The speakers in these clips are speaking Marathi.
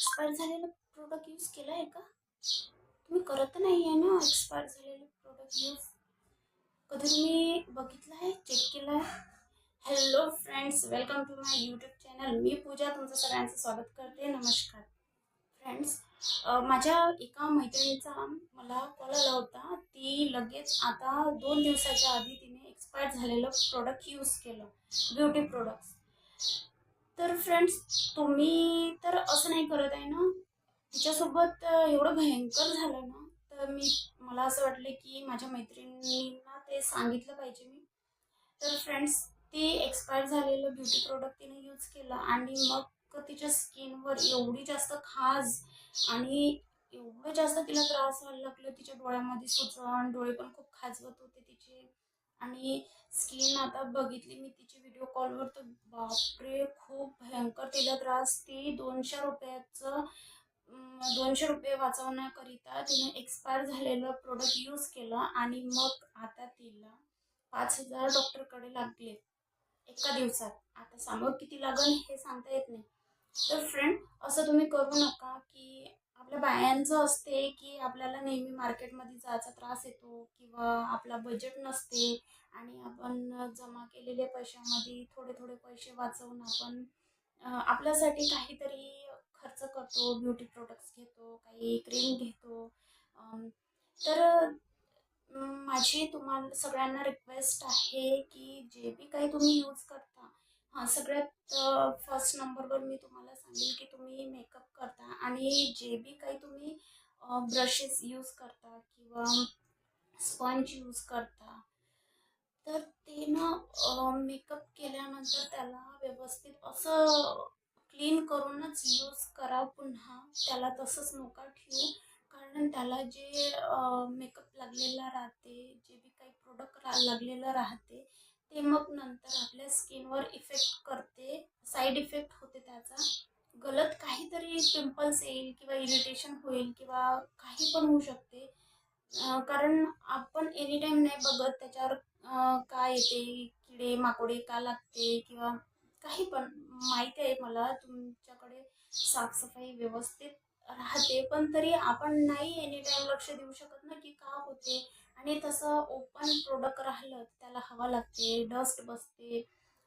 एक्सपायर झालेलं प्रोडक्ट यूज केलं आहे का? तुम्ही करत नाही आहे ना एक्सपायर झालेलं प्रोडक्ट यूज कधी तुम्ही बघितलं आहे? चेक केलं आहे? Hello friends welcome to my YouTube channel मी पूजा तुमचं सगळ्यांचं स्वागत करते. नमस्कार. फ्रेंड्स माझ्या एका मैत्रिणीचा मला कॉल आला होता. ती लगेच आता दोन दिवसाच्या आधी तिने एक्सपायर झालेलं प्रोडक्ट यूज केलं. ब्युटी प्रोडक्ट्स तर फ्रेंड्स तुम्ही तर असं नाही करत आहे ना? तिच्यासोबत एवढं भयंकर झालं ना? तर मी मला असं वाटलं की माझ्या मैत्रिणींना ते सांगितलं पाहिजे मी. तर फ्रेंड्स ती एक्सपायर झालेलं ब्युटी प्रोडक्ट तिने यूज केलं आणि मग तिच्या स्किनवर एवढी जास्त खाज आणि एवढं जास्त तिला त्रास व्हायला लागलं. तिच्या डोळ्यामध्ये सुचवण डोळे पण खूप खाजवत होते तिचे. आणि स्किन आता बघितली मी तिची व्हिडिओ कॉलवर तर बापरे खूप भयंकर तिला त्रास. ती दोनशे रुपयाचं दोनशे रुपये वाचवण्याकरिता तिने एक्सपायर झालेलं प्रोडक्ट यूज केलं आणि मग आता तिला पाच हजार डॉक्टरकडे लागले एका दिवसात. आता सांग किती लागल हे सांगता येत नाही. तर फ्रेंड असं तुम्ही करू नका की आपल्या बायांचं असते की आपल्याला नेहमी मार्केटमध्ये जायचा त्रास येतो किंवा आपला बजेट नसते आणि आपण जमा केलेल्या पैशामध्ये थोडे थोडे पैसे वाचवून आपण आपल्यासाठी काहीतरी खर्च करतो ब्युटी प्रोडक्ट्स घेतो काही क्रीम घेतो. तर माझी तुम्हाला सगळ्यांना रिक्वेस्ट आहे की जे बी काही तुम्ही यूज करता हां सगळ्यात फर्स्ट नंबरवर मी तुम्हाला सांगेन की तुम्ही मेकअप करता आणि जे बी काही तुम्ही ब्रशेस यूज करता किंवा स्पंज यूज करता तर ते ना मेकअप केल्यानंतर त्याला व्यवस्थित असं क्लीन करूनच यूज करा पुन्हा. त्याला तसंच नका ठेवू. कारण त्याला जे मेकअप लागलेला राहते जे बी काही प्रोडक्ट रा लागलेलं राहते ते मग नंतर आपल्या स्किनवर इफेक्ट करते. साईड इफेक्ट होते त्याचा. गलत काहीतरी पिंपल्स येईल किंवा इरिटेशन होईल किंवा काही पण होऊ शकते. कारण आपण एनी टाईम नाही बघत त्याच्यावर का काय येते किडे माकोडे का लागते किंवा काही पण माहिती आहे मला. तुमच्याकडे साफसफाई व्यवस्थित राहते. पण तरी आपण नाही एनी टाईम लक्ष देऊ शकत ना की का होते. आणि तसं ओपन प्रोडक्ट राहिलं तर त्याला हवा लागते डस्ट बसते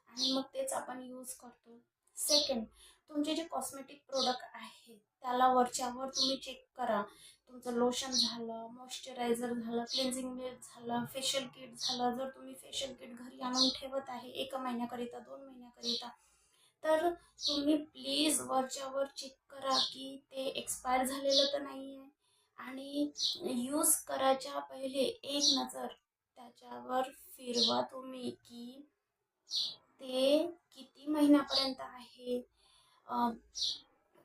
आणि मग तेच आपण यूज करतो. सेकंड तुमचे जे कॉस्मेटिक प्रोडक्ट आहे त्याला वरच्यावर तुम्ही चेक करा. तुमचं लोशन झालं मॉइश्चरायझर झालं क्लेन्झिंग मिल्क झालं फेशियल किट झालं. जर तुम्ही फेशियल किट घरी आणून ठेवत आहे एका महिन्याकरिता दोन महिन्याकरिता तर तुम्ही प्लीज वरच्यावर चेक करा की ते एक्सपायर झालेलं तर नाही आहे आणि यूज करायच्या पहिले एक नजर त्याच्यावर फिरवा तुम्ही की ते किती महिन्यापर्यंत आहे?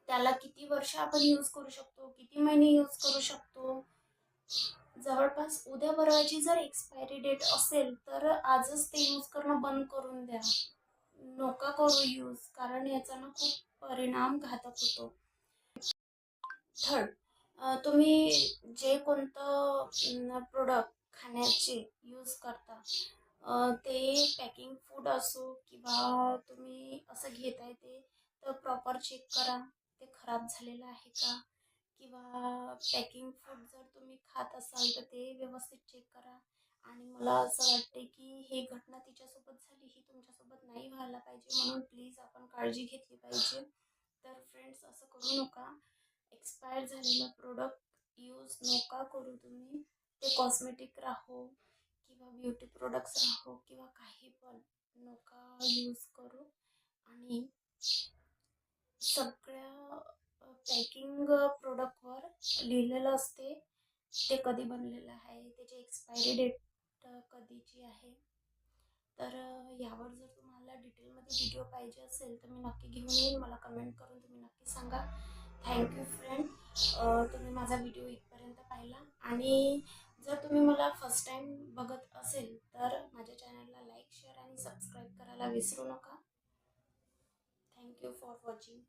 त्याला किती वर्ष आपण यूज करू शकतो? किती महिने यूज करू शकतो? जवळपास उद्या परवाची जर एक्सपायरी डेट असेल तर आजच ते यूज करणं बंद करून द्या. नका करू यूज कारण याचा ना खूप परिणाम घातक होतो. थर्ड तुम्ही जे कोणतं प्रोडक्ट खाण्याचे यूज करता ते पॅकिंग फूड असो किंवा तुम्ही असं घेताय ते तर प्रॉपर चेक करा. ते खराब झालेलं आहे का? किंवा पॅकिंग फूड जर तुम्ही खात असाल तर ते व्यवस्थित चेक करा. आणि मला असं वाटते की ही घटना तिच्यासोबत झाली ही तुमच्यासोबत नाही व्हायला पाहिजे. म्हणून प्लीज आपण काळजी घेतली पाहिजे. तर फ्रेंड्स असं करू नका. एक्सपायर झालेलं प्रोडक्ट यूज नका करू तुम्ही. ते कॉस्मेटिक राहो किंवा ब्युटी प्रोडक्ट्स राहो किंवा काही पण नका यूज करू. आणि सगळ्या पॅकिंग प्रोडक्टवर लिहिलेलं असते. ते कधी बनलेलं आहे त्याची एक्सपायरी डेट कधीची आहे. तर यावर जर तुम्हाला डिटेलमध्ये व्हिडिओ पाहिजे असेल तर मी नक्की घेऊन येईन. मला कमेंट करून तुम्ही नक्की सांगा. थँक्यू फ्रेंड तुम्ही माझा व्हिडिओ इथपर्यंत पाहिला. आणि जर तुम्ही मला फर्स्ट टाईम बघत असेल तर माझ्या चॅनलला लाईक शेअर आणि सबस्क्राईब करायला विसरू नका. Thank you for watching